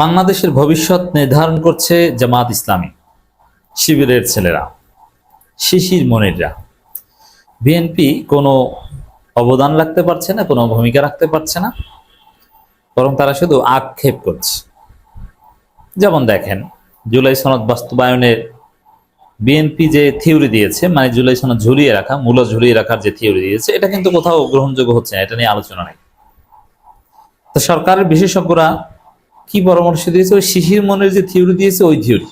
বাংলাদেশের ভবিষ্যৎ নির্ধারণ করছে জামাত ইসলামী। শিবিরের ছেলেরা, শিশির মনিররা। বিএনপি কোনো অবদান রাখতে পারছে না, কোনো ভূমিকা রাখতে পারছে না। বরং তারা শুধু আক্ষেপ করছে। যেমন দেখেন, জুলাই সনদ বাস্তবায়নের বিএনপি যে থিওরি দিয়েছে মানে জুলাই সনদ ঝুলিয়ে রাখা, মূল ঝুলিয়ে রাখার যে থিওরি দিয়েছে, এটা কিন্তু কোথাও গ্রহণযোগ্য হচ্ছে না, এটা নিয়ে আলোচনা নেই। তো সরকারের বিশেষজ্ঞরা কি পরামর্শ দিয়েছে? ওই শিশির মনের যে থিওরি দিয়েছে, ওই থিওরি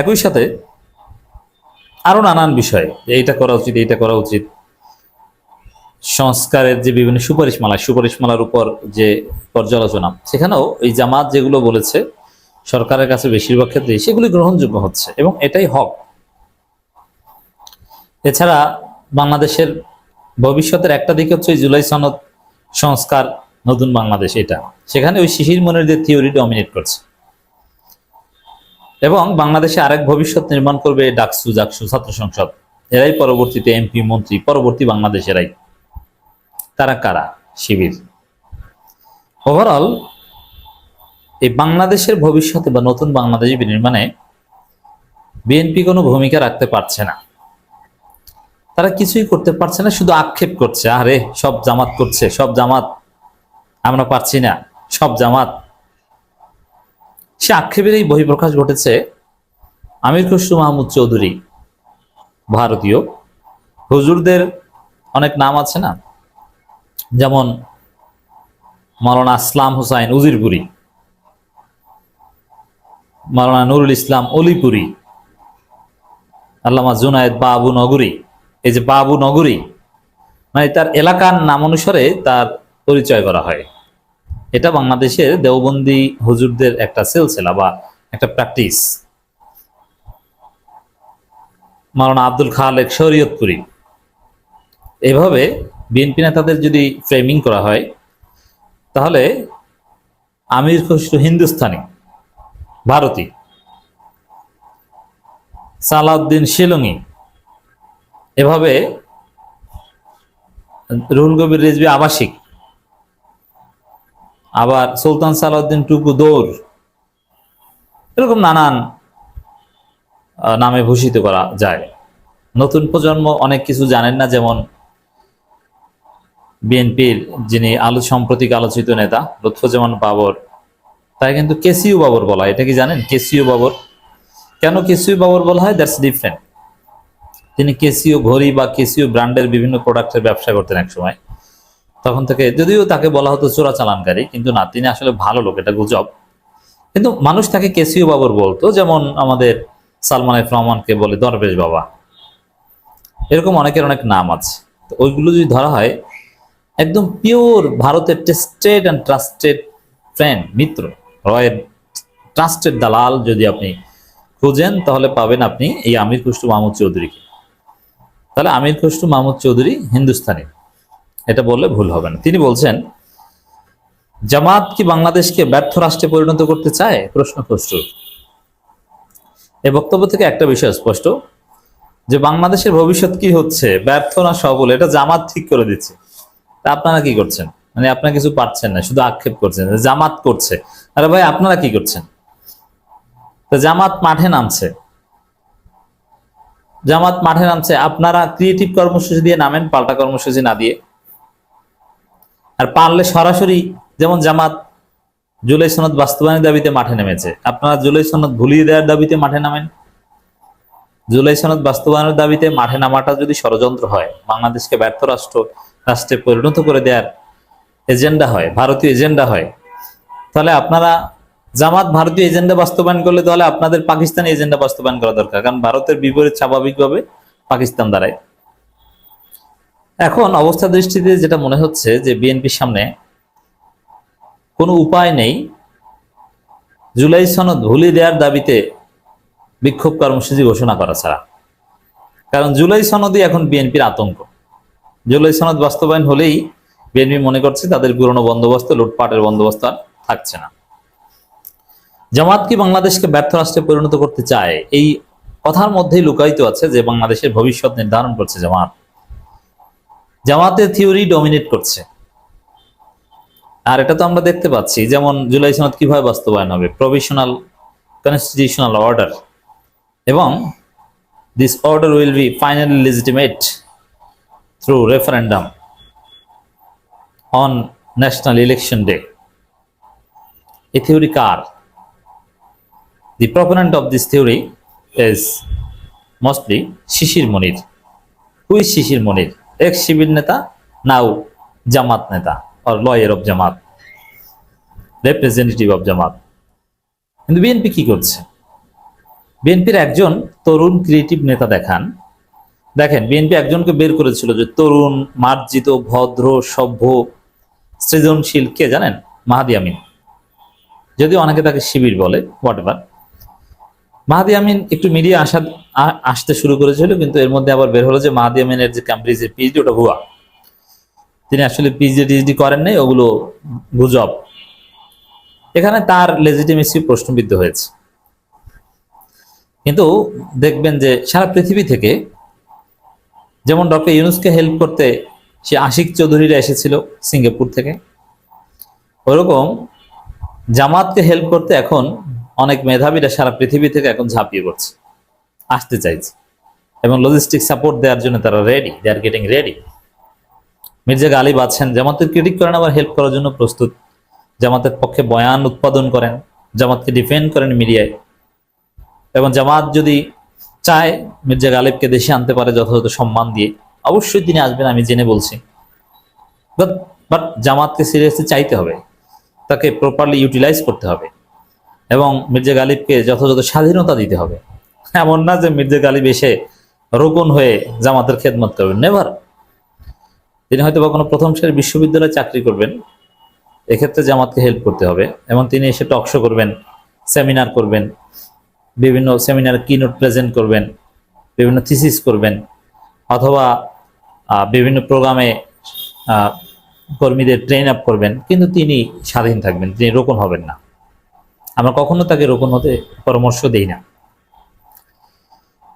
একই সাথে আরও নানান বিষয় এইটা করা উচিত, এইটা করা উচিত। সংস্কারের যে বিভিন্ন সুপারিশমালা, সুপারিশমালার উপর যে পর্যালোচনা, সেখানেও এই জামাত যেগুলো বলেছে, সরকারের কাছে বেশিরভাগ ক্ষেত্রে সেগুলি গ্রহণযোগ্য হচ্ছে, এবং এটাই হক। এছাড়া বাংলাদেশের ভবিষ্যতের একটা দিক হচ্ছে জুলাই সনদ সংস্কার নতুন বাংলাদেশ এটা। সেখানে ওই শিশির মনের যে থিওরি ডমিনেট করছে। এবং বাংলাদেশে আরেক ভবিষ্যৎ নির্মাণ করবে ডাকসু, জাকসু, ছাত্র সংসদ। এরাই পরবর্তীতে এমপি মন্ত্রী, পরবর্তী বাংলাদেশেরাই তারা কারা? শিবির। ওভারঅল এই বাংলাদেশের ভবিষ্যতে বা নতুন বাংলাদেশ বিনির্মাণে বিএনপি কোনো ভূমিকা রাখতে পারছে না। তারা কিছুই করতে পারছে না, শুধু আক্ষেপ করছে, আরে সব জামাত করছে, সব জামাত আমরা পারছি না, সব জামাত। সে আক্ষেপের এই বহিঃপ্রকাশ ঘটেছে আমির খসরু মাহমুদ চৌধুরী, ভারতীয়। হুজুরদের অনেক নাম আছে না? যেমন মাওলানা আসলাম হুসাইন উজিরপুরি, মাওলানা নুরুল ইসলাম অলিপুরি, আল্লামা জুনায়েদ বাবু নগরী। এই যে বাবু নগরী মানে তার এলাকার নাম অনুসারে তার পরিচয় করা হয়। এটা বাংলাদেশের দেওবন্দি হুজুরদের একটা সিলসিলা বা একটা প্র্যাকটিস। মাওলানা আব্দুল খালেক শরীয়তপুরি। এভাবে বিএনপি নেতাদের যদি ফ্রেমিং করা হয়, তাহলে আমির খসরু হিন্দুস্তানি, ভারতী, সালাউদ্দিন শিলংই এভাবে রুহুল কবির রেজবি আবাসিক আবার সুলতান সালাউদ্দিন টুকু দৌড়। এরকম নানান নামে ভূষিত করা যায়। নতুন প্রজন্ম অনেক কিছু জানেন না, যেমন বিএনপির যিনি আলো, সাম্প্রতিক আলোচিত নেতা, লুৎফুজ্জামান বাবর। তাই কিন্তু কেসিউ বাবর বলা এটা কি জানেন? কেসিউ বাবর। কেন কেসিউ বাবর বলা হয়? দ্যাটস ডিফারেন্ট তিনি কেসিও ঘড়ি বা কেসিও ব্র্যান্ডের বিভিন্ন প্রোডাক্টের ব্যবসা করতেন এক সময় তখন থেকে যদিও তাকে বলা হতো চোরা চালানকারী, কিন্তু না, তিনি আসলে ভালো লোক, এটা গুজব। কিন্তু মানুষ তাকে কেসিও বাবর বলতো, যেমন আমাদের সালমান রহমানকে বলে দরবেশ বাবা। এরকম অনেকের অনেক নাম আছে। তো ওইগুলো যদি ধরা হয়, একদম পিওর ভারতের টেস্টেড অ্যান্ড ট্রাস্টেড ফ্রেন্ড, মিত্র, রয়ের ট্রাস্টেড দালাল যদি আপনি খুঁজেন, তাহলে পাবেন আপনি এই আমির খুসরু মাহমুদ চৌধুরীকে। তাহলে আমির খুসরু মাহমুদ চৌধুরী হিন্দুস্তানি। এটা বললে ভুল হবে না। তিনি বলছেন, জামাত কি বাংলাদেশকে ব্যর্থ রাষ্ট্রে পরিণত করতে চায়? প্রশ্ন খসরুর এই বক্তব্য থেকে একটা বিষয় স্পষ্ট, যে বাংলাদেশের ভবিষ্যৎ কি হচ্ছে, ব্যর্থ না সফল এটা জামাত ঠিক করে দিচ্ছে। তা আপনারা কি করছেন? মানে আপনারা কিছু পারছেন না, শুধু আক্ষেপ করছেন জামাত করছে। আরে ভাই, আপনারা কি করছেন? তো জামাত মাঠে নামছে। জামাত মাঠে নামছে, আপনারা ক্রিয়েটিভ কর্মসূচি দিয়ে নামেন, পাল্টা কর্মসূচি না দিয়ে। আর পারলে সরাসরি যেমন জামাত জুলাই সনদ বাস্তবায়নের দাবিতে মাঠে নেমেছে। আপনারা জুলাই সনদ ভুলিয়ে দেওয়ার দাবিতে মাঠে নামেন। জুলাই সনদ বাস্তবায়নের দাবিতে মাঠে নামাটা যদি ষড়যন্ত্র হয়, বাংলাদেশকে ব্যর্থ রাষ্ট্র, রাষ্ট্রে পরিণত করে দেওয়ার এজেন্ডা হয়, ভারতীয় এজেন্ডা হয়, তাহলে আপনারা জামাত ভারতীয় এজেন্ডা বাস্তবায়ন করলে তাহলে আপনাদের পাকিস্তানি এজেন্ডা বাস্তবায়ন করা দরকার। কারণ ভারতের বিপরীত স্বাভাবিকভাবে পাকিস্তান দাঁড়ায়। এখন অবস্থা দৃষ্টিতে যেটা মনে হচ্ছে যে বিএনপির সামনে কোনো উপায় নেই। জুলাই সনদ ভুলিয়ে দেওয়ার দাবিতে বিক্ষোভ কর্মসূচি ঘোষণা করা ছাড়া। কারণ জুলাই সনদই এখন বিএনপির আতঙ্ক। জুলাই সনদ বাস্তবায়ন হলেই বিএনপি মনে করছে তাদের পুরনো বন্দোবস্ত, লুটপাটের বন্দোবস্ত আর থাকছে না। জামাত কি বাংলাদেশকে ব্যর্থ রাষ্ট্রে পরিণত করতে চায়? এই কথার মধ্যেই লুকায়িত আছে যে বাংলাদেশের ভবিষ্যৎ নির্ধারণ করছে জামাত। জামাতের থিওরি ডমিনেট করছে। আর এটা তো আমরা দেখতে পাচ্ছি, যেমন জুলাই সনদ কীভাবে বাস্তবায়ন হবে? প্রভিশনাল কনস্টিটিউশনাল অর্ডার এবং this order will be finally legitimate through referendum on national election day এই theory car? The proponent of this theory is mostly Shishir Monir who Shishir Monir ex Shibir নেতা, now Jamaat নেতা, or lawyer of Jamaat representative of Jamaat. কিন্তু BNP কি করছে? বিএনপির একজন তরুণ creative নেতা দেখান। দেখেন বিএনপি একজনকে বের করেছিল যে তরুণ, মার্জিত, ভদ্র, সভ্য, সৃজনশীল, কে জানেন? মাহাদি আমিন। যদিও অনেকে তাকে শিবির বলে হোয়াট এভার মাহাদি আমিন একটু মিডিয়া আসা আসতে শুরু করেছিল, কিন্তু এর মধ্যে আবার বের হলো যে মাহাদি আমিনের যে ক্যামব্রিজের পিএইচডি ওটা ভুয়া। তিনি আসলে পিএইচডি টিএইচডি করেন নাই, ওগুলো গুজব। এখানে তার লেজিটিমেসি প্রশ্নবিদ্ধ হয়েছে। কিন্তু দেখবেন যে সারা পৃথিবী থেকে যেমন ডক্টর ইউনুসকে হেল্প করতে সে আশিক চৌধুরীরা এসেছিল সিঙ্গাপুর থেকে, ওরকম জামাতকে হেল্প করতে এখন অনেক মেধাবীরা সারা পৃথিবী থেকে এখন ঝাঁপিয়ে পড়ছে, আসতে চাইছে। এবং লজিস্টিক সাপোর্ট দেওয়ার জন্য তারা ready they are getting ready Mirza Ghalib আছেন জামাতের ক্রিটিক করেন, আবার হেল্প করার জন্য প্রস্তুত। জামাতের পক্ষে বয়ান উৎপাদন করেন, জামাতকে ডিফেন্ড করেন মিডিয়ায়। এবং জামাত যদি চায়, মির্জা গালিবকে দেশে আনতে পারে যথাযথ সম্মান দিয়ে, অবশ্যই তিনি আসবেন, আমি জেনে বলছি। বাট বাট জামাতকে সিরিয়াসলি চাইতে হবে, তাকে প্রপারলি ইউটিলাইজ করতে হবে। এবং মির্জা গালিবকে যথাযথ স্বাধীনতা দিতে হবে। এমন না যে মির্জা গালিব এসে রোপণ হয়ে জামাতের খেদমত করবেন। নেভার তিনি হয়তো বা কোনো প্রথম সারির বিশ্ববিদ্যালয়ে চাকরি করবেন, এক্ষেত্রে জামাতকে হেল্প করতে হবে এবং তিনি এসে টকশো করবেন সেমিনার করবেন, বিভিন্ন সেমিনার কিনোট প্রেজেন্ট করবেন, বিভিন্ন থিসিস করবেন, অথবা বিভিন্ন প্রোগ্রামে কর্মীদের ট্রেন আপ করবেন। কিন্তু তিনি স্বাধীন থাকবেন, তিনি রোকন হবেন না। আমরা কখনো তাকে রোকন হতে পরামর্শ দেই না।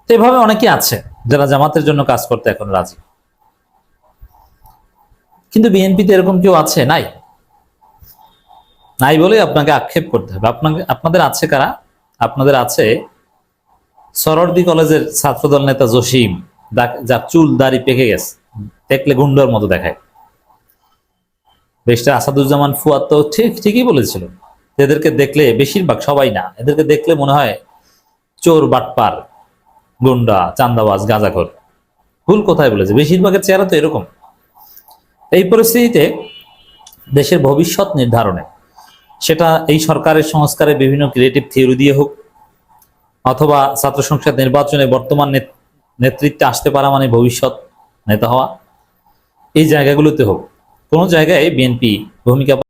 তো এভাবে অনেকে আছে, যারা জামাতের জন্য কাজ করতে এখন রাজি। কিন্তু বিএনপিতে এরকম কেউ আছে? নাই। নাই বলে আপনাকে আক্ষেপ করতে হবে। আপনাকে, আপনাদের আছে কারা? আপনাদের আছে সরর্দি কলেজের ছাত্রদল নেতা জসিম যার চুল দাড়ি পেকে গেছে, দেখলে গুন্ডার মতো দেখায়। বেশটা আসাদুজ্জামান ফুয়াদ তো ঠিক, ঠিকই বলেছিল। এদেরকে দেখলে বেশিরভাগ সবাই না, এদেরকে দেখলে মনে হয় চোর, বাটপার, গুন্ডা, চান্দাবাজ, গাঁজাখোর। ভুল কোথায় বলেছে, বেশিরভাগের চেহারা তো এরকম। এই পরিস্থিতিতে দেশের ভবিষ্যৎ নির্ধারণে সেটা এই সরকারের সংস্কারে বিভিন্ন ক্রিয়েটিভ থিওরি দিয়ে হোক, অথবা ছাত্র সংসদ নির্বাচনে বর্তমান নেত- নেতৃত্বে আসতে পারা মানে ভবিষ্যৎ নেতা হওয়া, এই জায়গাগুলোতে হোক। কোনো জায়গায় বিএনপি ভূমিকা